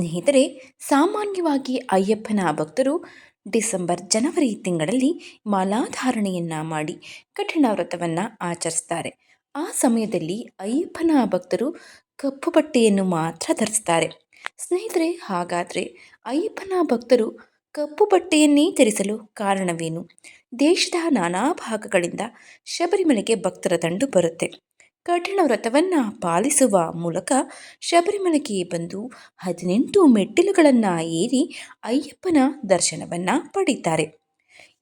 ಸ್ನೇಹಿತರೆ, ಸಾಮಾನ್ಯವಾಗಿ ಅಯ್ಯಪ್ಪನ ಭಕ್ತರು ಡಿಸೆಂಬರ್ ಜನವರಿ ತಿಂಗಳಲ್ಲಿ ಮಾಲಾಧಾರಣೆಯನ್ನು ಮಾಡಿ ಕಠಿಣ ವ್ರತವನ್ನು ಆಚರಿಸ್ತಾರೆ. ಆ ಸಮಯದಲ್ಲಿ ಅಯ್ಯಪ್ಪನ ಭಕ್ತರು ಕಪ್ಪು ಬಟ್ಟೆಯನ್ನು ಮಾತ್ರ ಧರಿಸ್ತಾರೆ. ಸ್ನೇಹಿತರೆ, ಹಾಗಾದರೆ ಅಯ್ಯಪ್ಪನ ಭಕ್ತರು ಕಪ್ಪು ಬಟ್ಟೆಯನ್ನೇ ಧರಿಸಲು ಕಾರಣವೇನು? ದೇಶದ ನಾನಾ ಭಾಗಗಳಿಂದ ಶಬರಿಮಲೆಗೆ ಭಕ್ತರ ದಂಡು ಬರುತ್ತೆ. ಕಠಿಣ ವ್ರತವನ್ನು ಪಾಲಿಸುವ ಮೂಲಕ ಶಬರಿಮಲೆಗೆ ಬಂದು ಹದಿನೆಂಟು ಮೆಟ್ಟಿಲುಗಳನ್ನು ಏರಿ ಅಯ್ಯಪ್ಪನ ದರ್ಶನವನ್ನು ಪಡೀತಾರೆ.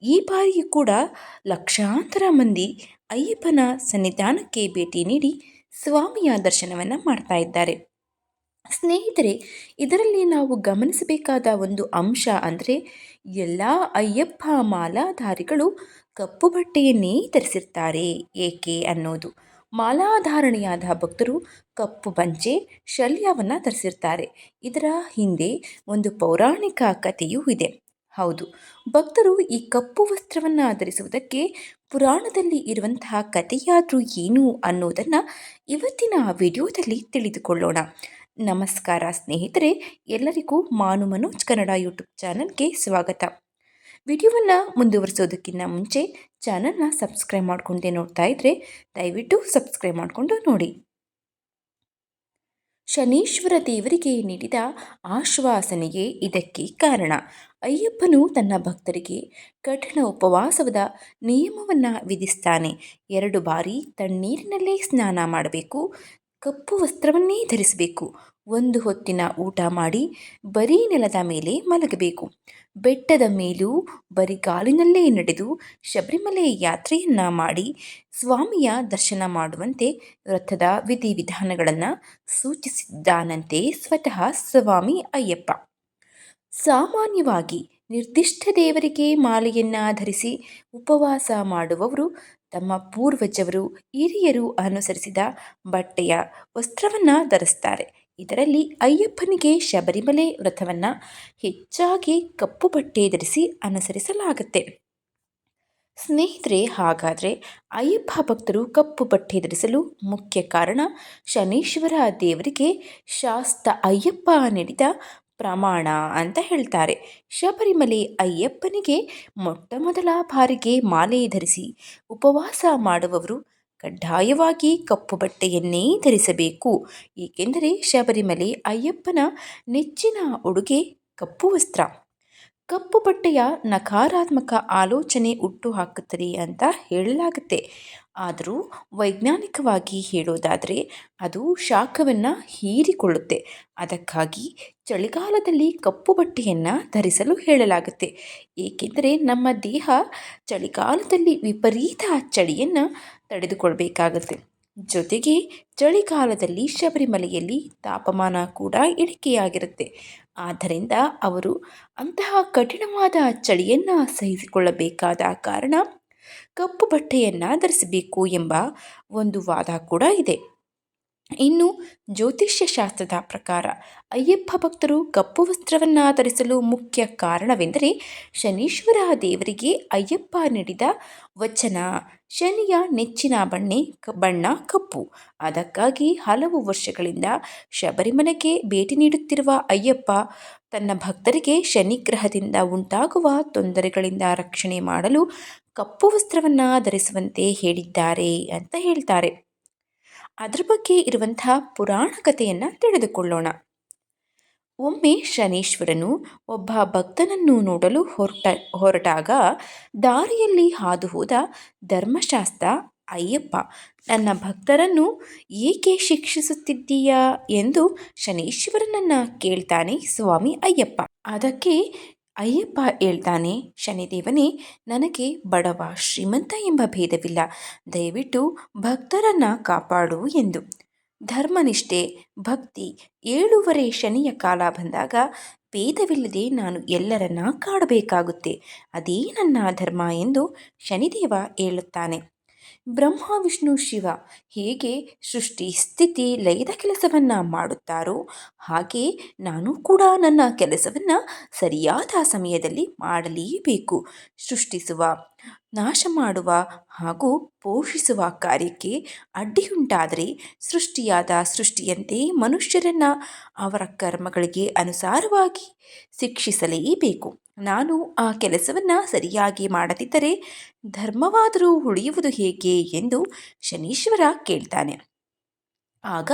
ಈ ಬಾರಿಯೂ ಕೂಡ ಲಕ್ಷಾಂತರ ಮಂದಿ ಅಯ್ಯಪ್ಪನ ಸನ್ನಿಧಾನಕ್ಕೆ ಭೇಟಿ ನೀಡಿ ಸ್ವಾಮಿಯ ದರ್ಶನವನ್ನು ಮಾಡ್ತಾ ಇದ್ದಾರೆ. ಸ್ನೇಹಿತರೆ, ಇದರಲ್ಲಿ ನಾವು ಗಮನಿಸಬೇಕಾದ ಒಂದು ಅಂಶ ಅಂದರೆ ಎಲ್ಲ ಅಯ್ಯಪ್ಪ ಮಾಲಾಧಾರಿಗಳು ಕಪ್ಪು ಬಟ್ಟೆಯನ್ನೇ ಧರಿಸಿರ್ತಾರೆ ಏಕೆ ಅನ್ನೋದು. ಮಾಲಾಧಾರಣೆಯಾದ ಭಕ್ತರು ಕಪ್ಪು ಪಂಚೆ, ಶಲ್ಯವನ್ನು ಧರಿಸಿರ್ತಾರೆ. ಇದರ ಹಿಂದೆ ಒಂದು ಪೌರಾಣಿಕ ಕಥೆಯೂ ಇದೆ. ಹೌದು, ಭಕ್ತರು ಈ ಕಪ್ಪು ವಸ್ತ್ರವನ್ನು ಧರಿಸುವುದಕ್ಕೆ ಪುರಾಣದಲ್ಲಿ ಇರುವಂತಹ ಕಥೆಯಾದರೂ ಏನು ಅನ್ನೋದನ್ನು ಇವತ್ತಿನ ವಿಡಿಯೋದಲ್ಲಿ ತಿಳಿದುಕೊಳ್ಳೋಣ. ನಮಸ್ಕಾರ ಸ್ನೇಹಿತರೆ, ಎಲ್ಲರಿಗೂ ಮಾನು ಮನೋಜ್ ಕನ್ನಡ ಯೂಟ್ಯೂಬ್ ಚಾನಲ್ಗೆ ಸ್ವಾಗತ. ವಿಡಿಯೋವನ್ನು ಮುಂದುವರಿಸೋದಕ್ಕಿಂತ ಮುಂಚೆ ಚಾನಲ್ನ ಸಬ್ಸ್ಕ್ರೈಬ್ ಮಾಡಿಕೊಂಡೇ ನೋಡ್ತಾ ಇದ್ದರೆ ದಯವಿಟ್ಟು ಸಬ್ಸ್ಕ್ರೈಬ್ ಮಾಡಿಕೊಂಡು ನೋಡಿ. ಶನೀಶ್ವರ ದೇವರಿಗೆ ನೀಡಿದ ಆಶ್ವಾಸನೆಗೆ ಇದಕ್ಕೆ ಕಾರಣ. ಅಯ್ಯಪ್ಪನು ತನ್ನ ಭಕ್ತರಿಗೆ ಕಠಿಣ ಉಪವಾಸದ ನಿಯಮವನ್ನು ವಿಧಿಸ್ತಾನೆ. ಎರಡು ಬಾರಿ ತಣ್ಣೀರಿನಲ್ಲೇ ಸ್ನಾನ ಮಾಡಬೇಕು. ಕಪ್ಪು ವಸ್ತ್ರವನ್ನೇ ಧರಿಸಬೇಕು. ಒಂದು ಹೊತ್ತಿನ ಊಟ ಮಾಡಿ ಬರೀ ನೆಲದ ಮೇಲೆ ಮಲಗಬೇಕು. ಬೆಟ್ಟದ ಮೇಲೂ ಬರಿಗಾಲಿನಲ್ಲೇ ನಡೆದು ಶಬರಿಮಲೆ ಯಾತ್ರೆಯನ್ನು ಮಾಡಿ ಸ್ವಾಮಿಯ ದರ್ಶನ ಮಾಡುವಂತೆ ವ್ರತದ ವಿಧಿವಿಧಾನಗಳನ್ನು ಸೂಚಿಸಿದ್ದಾನಂತೆ ಸ್ವತಃ ಸ್ವಾಮಿ ಅಯ್ಯಪ್ಪ. ಸಾಮಾನ್ಯವಾಗಿ ನಿರ್ದಿಷ್ಟ ದೇವರಿಗೆ ಮಾಲೆಯನ್ನು ಧರಿಸಿ ಉಪವಾಸ ಮಾಡುವವರು ತಮ್ಮ ಪೂರ್ವಜರು ಹಿರಿಯರು ಅನುಸರಿಸಿದ ಬಟ್ಟೆಯ ವಸ್ತ್ರವನ್ನು ಧರಿಸ್ತಾರೆ. ಇದರಲ್ಲಿ ಅಯ್ಯಪ್ಪನಿಗೆ ಶಬರಿಮಲೆ ವ್ರತವನ್ನು ಹೆಚ್ಚಾಗಿ ಕಪ್ಪು ಬಟ್ಟೆ ಧರಿಸಿ ಅನುಸರಿಸಲಾಗುತ್ತೆ. ಸ್ನೇಹಿತರೆ, ಹಾಗಾದರೆ ಅಯ್ಯಪ್ಪ ಭಕ್ತರು ಕಪ್ಪು ಬಟ್ಟೆ ಧರಿಸಲು ಮುಖ್ಯ ಕಾರಣ ಶನೀಶ್ವರ ದೇವರಿಗೆ ಶಾಸ್ತ ಅಯ್ಯಪ್ಪ ನೀಡಿದ ಪ್ರಮಾಣ ಅಂತ ಹೇಳ್ತಾರೆ. ಶಬರಿಮಲೆ ಅಯ್ಯಪ್ಪನಿಗೆ ಮೊಟ್ಟ ಮೊದಲ ಬಾರಿಗೆ ಮಾಲೆ ಧರಿಸಿ ಉಪವಾಸ ಮಾಡುವವರು ಕಡ್ಡಾಯವಾಗಿ ಕಪ್ಪು ಬಟ್ಟೆಯನ್ನೇ ಧರಿಸಬೇಕು. ಏಕೆಂದರೆ ಶಬರಿಮಲೆ ಅಯ್ಯಪ್ಪನ ನೆಚ್ಚಿನ ಉಡುಗೆ ಕಪ್ಪು ವಸ್ತ್ರ. ಕಪ್ಪು ಬಟ್ಟೆಯ ನಕಾರಾತ್ಮಕ ಆಲೋಚನೆ ಹುಟ್ಟು ಹಾಕುತ್ತದೆ ಅಂತ ಹೇಳಲಾಗುತ್ತೆ. ಆದರೂ ವೈಜ್ಞಾನಿಕವಾಗಿ ಹೇಳೋದಾದರೆ ಅದು ಶಾಖವನ್ನು ಹೀರಿಕೊಳ್ಳುತ್ತೆ. ಅದಕ್ಕಾಗಿ ಚಳಿಗಾಲದಲ್ಲಿ ಕಪ್ಪು ಬಟ್ಟೆಯನ್ನು ಧರಿಸಲು ಹೇಳಲಾಗುತ್ತೆ. ಏಕೆಂದರೆ ನಮ್ಮ ದೇಹ ಚಳಿಗಾಲದಲ್ಲಿ ವಿಪರೀತ ಚಳಿಯನ್ನು ತಡೆದುಕೊಳ್ಬೇಕಾಗುತ್ತೆ. ಜೊತೆಗೆ ಚಳಿಗಾಲದಲ್ಲಿ ಶಬರಿಮಲೆಯಲ್ಲಿ ತಾಪಮಾನ ಕೂಡ ಇಳಿಕೆಯಾಗಿರುತ್ತೆ. ಆದ್ದರಿಂದ ಅವರು ಅಂತಹ ಕಠಿಣವಾದ ಚಳಿಯನ್ನು ಸಹಿಸಿಕೊಳ್ಳಬೇಕಾದ ಕಾರಣ ಕಪ್ಪು ಬಟ್ಟೆಯನ್ನು ಧರಿಸಬೇಕು ಎಂಬ ಒಂದು ವಾದ ಕೂಡ ಇದೆ. ಇನ್ನು ಜ್ಯೋತಿಷ್ಯ ಶಾಸ್ತ್ರದ ಪ್ರಕಾರ ಅಯ್ಯಪ್ಪ ಭಕ್ತರು ಕಪ್ಪು ವಸ್ತ್ರವನ್ನು ಧರಿಸಲು ಮುಖ್ಯ ಕಾರಣವೆಂದರೆ ಶನೀಶ್ವರ ದೇವರಿಗೆ ಅಯ್ಯಪ್ಪ ನೀಡಿದ ವಚನ. ಶನಿಯ ನೆಚ್ಚಿನ ಬಣ್ಣೆ ಬಣ್ಣ ಕಪ್ಪು. ಅದಕ್ಕಾಗಿ ಹಲವು ವರ್ಷಗಳಿಂದ ಶಬರಿಮನೆಗೆ ಭೇಟಿ ನೀಡುತ್ತಿರುವ ಅಯ್ಯಪ್ಪ ತನ್ನ ಭಕ್ತರಿಗೆ ಶನಿಗ್ರಹದಿಂದ ಉಂಟಾಗುವ ತೊಂದರೆಗಳಿಂದ ರಕ್ಷಣೆ ಮಾಡಲು ಕಪ್ಪು ವಸ್ತ್ರವನ್ನು ಧರಿಸುವಂತೆ ಹೇಳಿದ್ದಾರೆ ಅಂತ ಹೇಳ್ತಾರೆ. ಅದರ ಬಗ್ಗೆ ಇರುವಂತಹ ಪುರಾಣ ಕಥೆಯನ್ನು ತಿಳಿದುಕೊಳ್ಳೋಣ. ಒಮ್ಮೆ ಶನೀಶ್ವರನು ಒಬ್ಬ ಭಕ್ತನನ್ನು ನೋಡಲು ಹೊರಟ, ಹೊರಟಾಗ ದಾರಿಯಲ್ಲಿ ಹಾದು ಹೋದ ಧರ್ಮಶಾಸ್ತ್ರ, ಅಯ್ಯಪ್ಪ, ನನ್ನ ಭಕ್ತರನ್ನು ಏಕೆ ಶಿಕ್ಷಿಸುತ್ತಿದ್ದೀಯಾ? ಎಂದು ಶನೀಶ್ವರನನ್ನು ಕೇಳ್ತಾನೆ ಸ್ವಾಮಿ ಅಯ್ಯಪ್ಪ. ಅದಕ್ಕೆ ಅಯ್ಯಪ್ಪ ಹೇಳ್ತಾನೆ, ಶನಿದೇವನೇ, ನನಗೆ ಬಡವ ಶ್ರೀಮಂತ ಎಂಬ ಭೇದವಿಲ್ಲ. ದಯವಿಟ್ಟು ಭಕ್ತರನ್ನು ಕಾಪಾಡು ಎಂದು. ಧರ್ಮನಿಷ್ಠೆ, ಭಕ್ತಿ ಏಳುವರೆ ಶನಿಯ ಕಾಲ ಬಂದಾಗ ಭೇದವಿಲ್ಲದೆ ನಾನು ಎಲ್ಲರನ್ನ ಕಾಡಬೇಕಾಗುತ್ತೆ. ಅದೇ ನನ್ನ ಧರ್ಮ ಎಂದು ಶನಿದೇವ ಹೇಳುತ್ತಾನೆ. ಬ್ರಹ್ಮ, ವಿಷ್ಣು, ಶಿವ ಹೇಗೆ ಸೃಷ್ಟಿ ಸ್ಥಿತಿ, ಲಯದ ಕೆಲಸವನ್ನು ಮಾಡುತ್ತಾರೋ ಹಾಗೆ ನಾನು ಕೂಡ ನನ್ನ ಕೆಲಸವನ್ನು ಸರಿಯಾದ ಸಮಯದಲ್ಲಿ ಮಾಡಲೇಬೇಕು. ಸೃಷ್ಟಿಸುವ, ನಾಶ ಮಾಡುವ ಹಾಗೂ ಪೋಷಿಸುವ ಕಾರ್ಯಕ್ಕೆ ಅಡ್ಡಿಯುಂಟಾದರೆ ಸೃಷ್ಟಿಯಾದ ಸೃಷ್ಟಿಯಂತೆ ಮನುಷ್ಯರನ್ನು ಅವರ ಕರ್ಮಗಳಿಗೆ ಅನುಸಾರವಾಗಿ ಶಿಕ್ಷಿಸಲೇಬೇಕು ನಾನು ಆ ಕೆಲಸವನ್ನು ಸರಿಯಾಗಿ ಮಾಡದಿದ್ದರೆ ಧರ್ಮವಾದರೂ ಉಳಿಯುವುದು ಹೇಗೆ ಎಂದು ಶನೀಶ್ವರ ಕೇಳ್ತಾನೆ. ಆಗ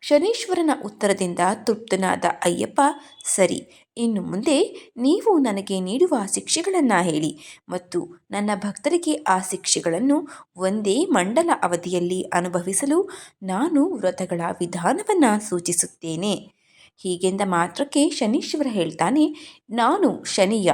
ಶನೀಶ್ವರನ ಉತ್ತರದಿಂದ ತೃಪ್ತನಾದ ಅಯ್ಯಪ್ಪ, ಸರಿ, ಇನ್ನು ಮುಂದೆ ನೀವು ನನಗೆ ನೀಡುವ ಶಿಕ್ಷೆಗಳನ್ನು ಹೇಳಿ ಮತ್ತು ನನ್ನ ಭಕ್ತರಿಗೆ ಆ ಶಿಕ್ಷೆಗಳನ್ನು ಒಂದೇ ಮಂಡಲ ಅವಧಿಯಲ್ಲಿ ಅನುಭವಿಸಲು ನಾನು ವ್ರತಗಳ ವಿಧಾನವನ್ನು ಸೂಚಿಸುತ್ತೇನೆ. ಹೀಗೆಂದ ಮಾತ್ರಕ್ಕೆ ಶನೀಶ್ವರ ಹೇಳ್ತಾನೆ, ನಾನು ಶನಿಯ.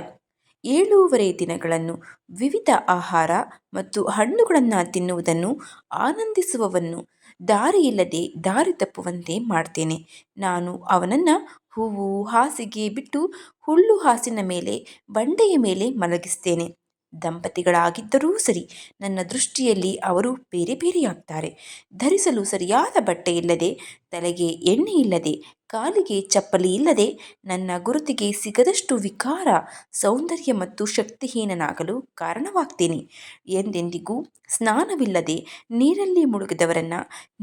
ಏಳೂವರೆ ದಿನಗಳನ್ನು ವಿವಿಧ ಆಹಾರ ಮತ್ತು ಹಣ್ಣುಗಳನ್ನು ತಿನ್ನುವುದನ್ನು ಆನಂದಿಸುವವನ್ನು ದಾರಿಯಿಲ್ಲದೆ ದಾರಿ ತಪ್ಪುವಂತೆ ಮಾಡ್ತೇನೆ. ನಾನು ಅವನನ್ನು ಹೂವು ಹಾಸಿಗೆ ಬಿಟ್ಟು ಹುಲ್ಲು ಹಾಸಿನ ಮೇಲೆ ಬಂಡೆಯ ಮೇಲೆ ಮಲಗಿಸ್ತೇನೆ. ದಂಪತಿಗಳಾಗಿದ್ದರೂ ಸರಿ, ನನ್ನ ದೃಷ್ಟಿಯಲ್ಲಿ ಅವರು ಬೇರೆ ಬೇರೆಯಾಗ್ತಾರೆ. ಧರಿಸಲು ಸರಿಯಾದ ಬಟ್ಟೆ ಇಲ್ಲದೆ, ತಲೆಗೆ ಎಣ್ಣೆ ಇಲ್ಲದೆ, ಕಾಲಿಗೆ ಚಪ್ಪಲಿ ಇಲ್ಲದೆ, ನನ್ನ ಗುರುತಿಗೆ ಸಿಗದಷ್ಟು ವಿಕಾರ, ಸೌಂದರ್ಯ ಮತ್ತು ಶಕ್ತಿಹೀನನಾಗಲು ಕಾರಣವಾಗ್ತೇನೆ. ಎಂದೆಂದಿಗೂ ಸ್ನಾನವಿಲ್ಲದೆ ನೀರಲ್ಲಿ ಮುಳುಗಿದವರನ್ನು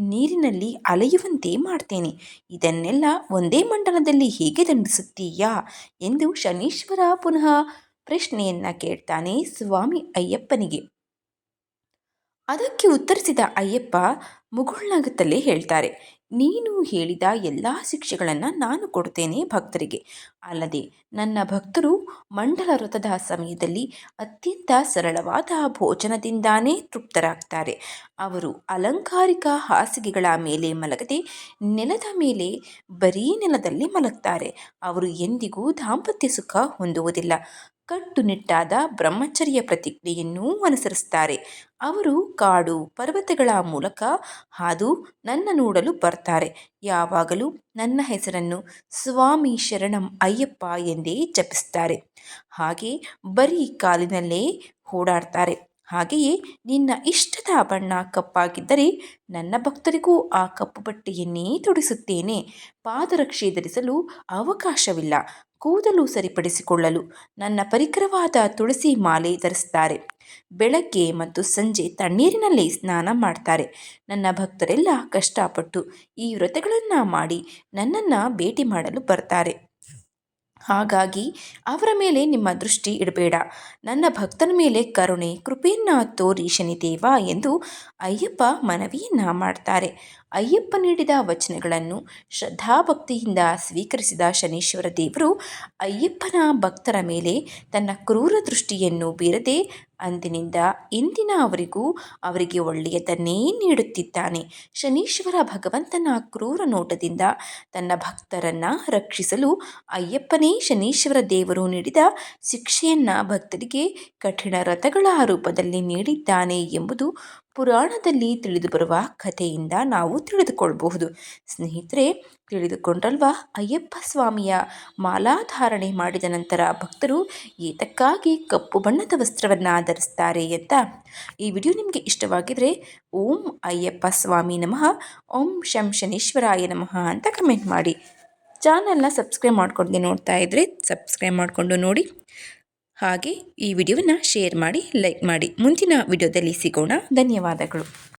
ನೀರಿನಲ್ಲಿ ಅಲೆಯುವಂತೆ ಮಾಡ್ತೇನೆ. ಇದನ್ನೆಲ್ಲ ಒಂದೇ ಮಂಡಲದಲ್ಲಿ ಹೇಗೆ ದಂಡಿಸುತ್ತೀಯಾ ಎಂದು ಶನೀಶ್ವರ ಪುನಃ ಪ್ರಶ್ನೆಯನ್ನ ಕೇಳ್ತಾನೆ ಸ್ವಾಮಿ ಅಯ್ಯಪ್ಪನಿಗೆ. ಅದಕ್ಕೆ ಉತ್ತರಿಸಿದ ಅಯ್ಯಪ್ಪ ಮುಗುಳ್ನಗುತ್ತಲೇ ಹೇಳ್ತಾರೆ, ನೀನು ಹೇಳಿದ ಎಲ್ಲ ಶಿಕ್ಷೆಗಳನ್ನು ನಾನು ಕೊಡ್ತೇನೆ ಭಕ್ತರಿಗೆ. ಅಲ್ಲದೆ ನನ್ನ ಭಕ್ತರು ಮಂಡಲ ವ್ರತದ ಸಮಯದಲ್ಲಿ ಅತ್ಯಂತ ಸರಳವಾದ ಭೋಜನದಿಂದಾನೇ ತೃಪ್ತರಾಗ್ತಾರೆ. ಅವರು ಅಲಂಕಾರಿಕ ಹಾಸಿಗೆಗಳ ಮೇಲೆ ಮಲಗದೆ ನೆಲದ ಮೇಲೆ ಬರೀ ನೆಲದಲ್ಲಿ ಮಲಗ್ತಾರೆ. ಅವರು ಎಂದಿಗೂ ದಾಂಪತ್ಯ ಸುಖ ಹೊಂದುವುದಿಲ್ಲ. ಕಟ್ಟುನಿಟ್ಟಾದ ಬ್ರಹ್ಮಚರ್ಯ ಪ್ರತಿಜ್ಞೆಯನ್ನೂ ಅನುಸರಿಸ್ತಾರೆ ಅವರು ಕಾಡು ಪರ್ವತಗಳ ಮೂಲಕ ಹಾದು ನನ್ನ ನೋಡಲು ಬರ್ತಾರೆ. ಯಾವಾಗಲೂ ನನ್ನ ಹೆಸರನ್ನು ಸ್ವಾಮಿ ಶರಣಂ ಅಯ್ಯಪ್ಪ ಎಂದೇ ಜಪಿಸ್ತಾರೆ ಹಾಗೆ ಬರೀ ಕಾಲಿನಲ್ಲೇ ಓಡಾಡ್ತಾರೆ. ಹಾಗೆಯೇ ನಿನ್ನ ಇಷ್ಟದ ಬಣ್ಣ ಕಪ್ಪಾಗಿದ್ದರೆ ನನ್ನ ಭಕ್ತರಿಗೂ ಆ ಕಪ್ಪು ಬಟ್ಟೆಯನ್ನೇ ತೊಡಿಸುತ್ತೇನೆ. ಪಾದರಕ್ಷೆ ಧರಿಸಲು ಅವಕಾಶವಿಲ್ಲ. ಕೂದಲು ಸರಿಪಡಿಸಿಕೊಳ್ಳಲು ನನ್ನ ಪರಿಕರವಾದ ತುಳಸಿ ಮಾಲೆ ಧರಿಸ್ತಾರೆ. ಬೆಳಗ್ಗೆ ಮತ್ತು ಸಂಜೆ ತಣ್ಣೀರಿನಲ್ಲಿ ಸ್ನಾನ ಮಾಡ್ತಾರೆ. ನನ್ನ ಭಕ್ತರೆಲ್ಲ ಕಷ್ಟಪಟ್ಟು ಈ ವ್ರತಗಳನ್ನು ಮಾಡಿ ನನ್ನನ್ನು ಭೇಟಿ ಮಾಡಲು ಬರ್ತಾರೆ. ಹಾಗಾಗಿ ಅವರ ಮೇಲೆ ನಿಮ್ಮ ದೃಷ್ಟಿ ಇಡಬೇಡ. ನನ್ನ ಭಕ್ತನ ಮೇಲೆ ಕರುಣೆ, ಕೃಪೆಯನ್ನು ತೋರಿ ಶನಿದೇವ ಎಂದು ಅಯ್ಯಪ್ಪ ಮನವಿಯನ್ನು ಮಾಡ್ತಾರೆ. ಅಯ್ಯಪ್ಪ ನೀಡಿದ ವಚನಗಳನ್ನು ಶ್ರದ್ಧಾಭಕ್ತಿಯಿಂದ ಸ್ವೀಕರಿಸಿದ ಶನೀಶ್ವರ ದೇವರು ಅಯ್ಯಪ್ಪನ ಭಕ್ತರ ಮೇಲೆ ತನ್ನ ಕ್ರೂರ ದೃಷ್ಟಿಯನ್ನು ಬೀರದೆ ಅಂದಿನಿಂದ ಇಂದಿನವರೆಗೂ ಅವರಿಗೆ ಒಳ್ಳೆಯದನ್ನೇ ನೀಡುತ್ತಿದ್ದಾನೆ. ಶನೀಶ್ವರ ಭಗವಂತನ ಕ್ರೂರ ನೋಟದಿಂದ ತನ್ನ ಭಕ್ತರನ್ನು ರಕ್ಷಿಸಲು ಅಯ್ಯಪ್ಪನೇ ಶನೀಶ್ವರ ದೇವರು ನೀಡಿದ ಶಿಕ್ಷೆಯನ್ನು ಭಕ್ತರಿಗೆ ಕಠಿಣ ರಥಗಳ ರೂಪದಲ್ಲಿ ನೀಡಿದ್ದಾನೆ ಎಂಬುದು ಪುರಾಣದಲ್ಲಿ ತಿಳಿದುಬರುವ ಕಥೆಯಿಂದ ನಾವು ತಿಳಿದುಕೊಳ್ಳಬಹುದು ಸ್ನೇಹಿತರೆ, ತಿಳಿದುಕೊಂಡಲ್ವಾ? ಅಯ್ಯಪ್ಪ ಸ್ವಾಮಿಯ ಮಾಲಾಧಾರಣೆ ಮಾಡಿದ ನಂತರ ಭಕ್ತರು ಏತಕ್ಕಾಗಿ ಕಪ್ಪು ಬಣ್ಣದ ವಸ್ತ್ರವನ್ನು ಧರಿಸ್ತಾರೆ ಅಂತ? ಈ ವಿಡಿಯೋ ನಿಮಗೆ ಇಷ್ಟವಾಗಿದ್ದರೆ ಓಂ ಅಯ್ಯಪ್ಪ ಸ್ವಾಮಿ ನಮಃ, ಓಂ ಶಂ ಶನೀಶ್ವರಾಯ ನಮಃ ಅಂತ ಕಮೆಂಟ್ ಮಾಡಿ. ಚಾನಲ್ನ ಸಬ್ಸ್ಕ್ರೈಬ್ ಮಾಡ್ಕೊಂಡು ನೋಡ್ತಾ ಇದ್ದರೆ ಸಬ್ಸ್ಕ್ರೈಬ್ ಮಾಡಿಕೊಂಡು ನೋಡಿ. ಹಾಗೆ ಈ ವಿಡಿಯೋವನ್ನು ಶೇರ್ ಮಾಡಿ ಲೈಕ್ ಮಾಡಿ. ಮುಂದಿನ ವಿಡಿಯೋದಲ್ಲಿ ಸಿಗೋಣ. ಧನ್ಯವಾದಗಳು.